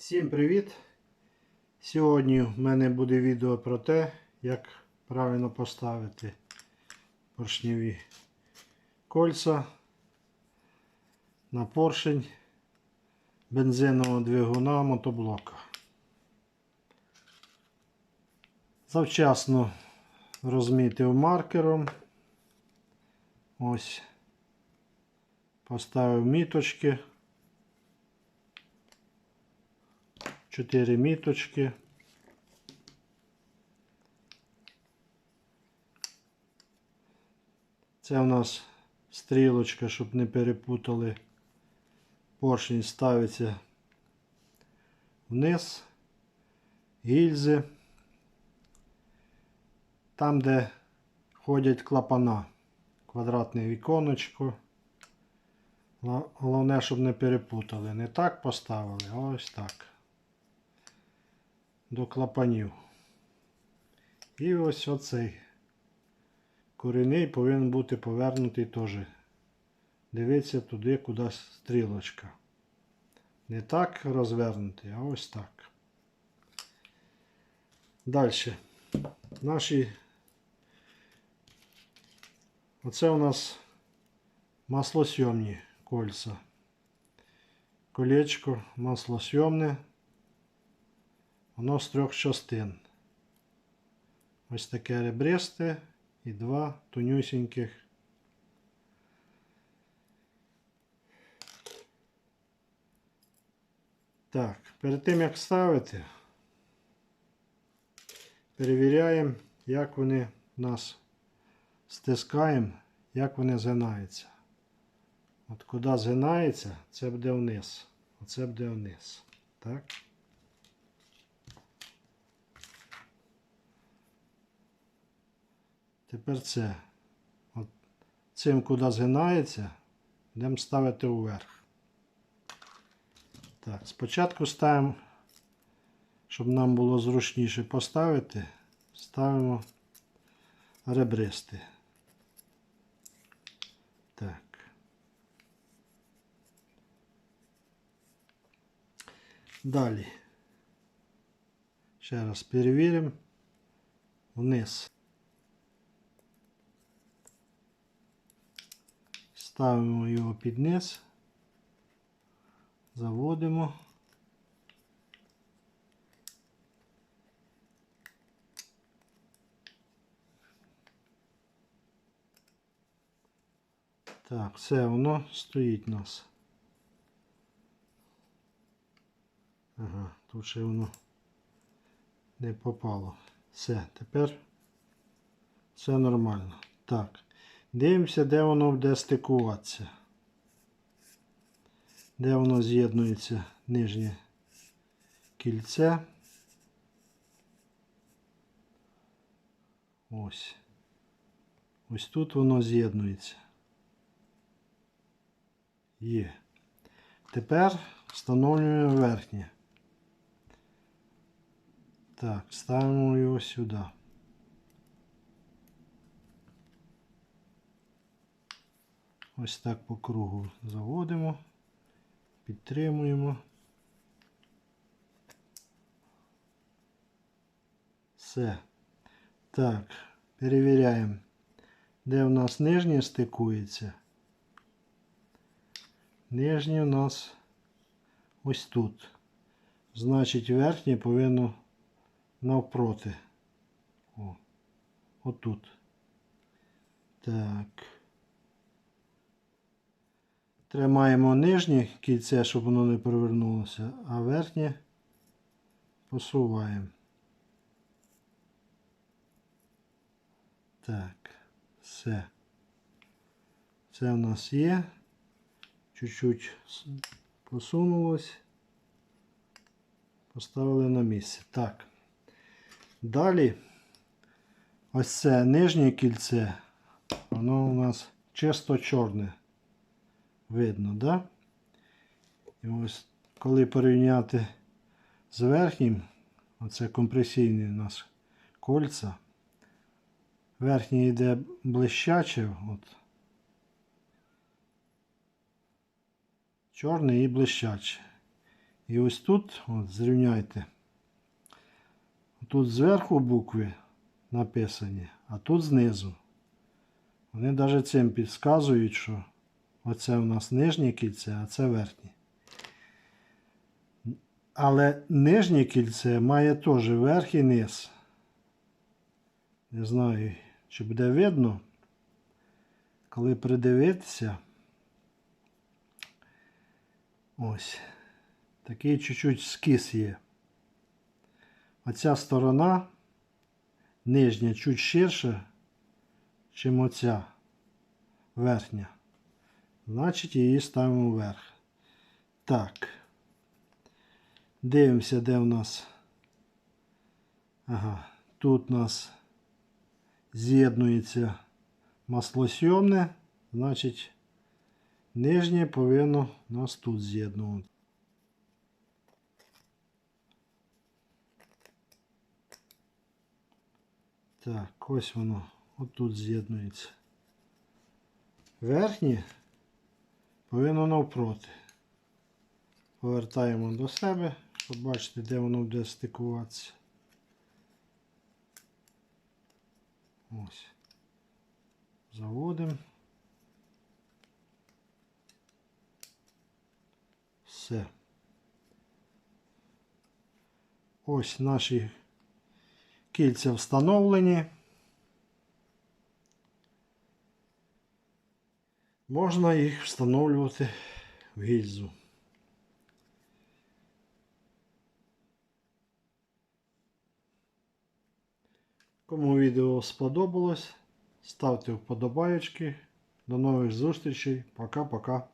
Всім привіт! Сьогодні в мене буде відео про те, як правильно поставити поршневі кольця на поршень бензинового двигуна мотоблока. Завчасно розмітив маркером. Ось поставив міточки. Чотири міточки. Це у нас стрілочка, щоб не перепутали. Поршень ставиться вниз, гільзи. Там, де ходять клапана, квадратне віконечко. Головне, щоб не перепутали. Не так поставили, а ось так. До клапанів. І ось оцей корінний повинен бути повернутий теж. Дивіться туди, куди стрілочка. Не так розвернутий, а ось так. Далі. Наші. Оце у нас маслосйомні кольця. Колечко маслосйомне. Воно з трьох частин. Ось таке ребристе і два тонюсіньких. Так, перед тим як ставити, перевіряємо, як вони у нас стискаємо, як вони згинаються. От куди згинається, це буде вниз. Оце буде вниз. Так. Тепер це. От цим, куди згинається, будемо ставити вверх. Так, спочатку ставимо, щоб нам було зручніше поставити, ставимо ребристи. Так. Далі. Ще раз перевіримо. Вниз. Ставимо його під низ, заводимо. Так, все, воно стоїть у нас. Ага, тут ще воно не попало. Все, тепер все нормально. Так. Дивимося, де воно буде стикуватися. Де воно з'єднується нижнє кільце. Ось. Ось тут воно з'єднується. Є. Тепер встановлюємо верхнє. Так, ставимо його сюди. Ось так по кругу заводимо, підтримуємо. Все. Так, перевіряємо, де в нас нижнє стикується. Нижнє у нас ось тут. Значить, верхнє повинно навпроти. О, отут. Так. Тримаємо нижнє кільце, щоб воно не перевернулося, а верхнє посуваємо. Так, все. Це в нас є. Чуть-чуть посунулось. Поставили на місце. Так. Далі ось це нижнє кільце. Воно у нас чисто чорне видно, да? І ось коли порівняти з верхнім, оце компресійні у нас кольця, верхнє йде блищаче, от, чорне і блищаче. І ось тут, от, зрівняйте. Тут зверху букви написані, а тут знизу. Вони навіть цим підказують, що оце у нас нижнє кільце, а це верхнє. Але нижнє кільце має теж верх і низ. Не знаю, чи буде видно, коли придивитися. Ось. Такий чуть-чуть скис є. Оця сторона нижня чуть ширша, чим оця верхня. Значить, її ставимо вверх. Так. Дивимося, де у нас. Ага, тут у нас з'єднується маслосйомне, значить, нижнє повинно нас тут з'єднувати. Так, ось воно отут з'єднується. Верхнє повинно навпроти. Повертаємо до себе, щоб бачити, де воно буде стикуватися. Ось. Заводимо. Все. Ось наші кільця встановлені. Можна їх встановлювати в гільзу. Кому відео сподобалось, ставте вподобайочки. До нових зустрічей. Пока-пока.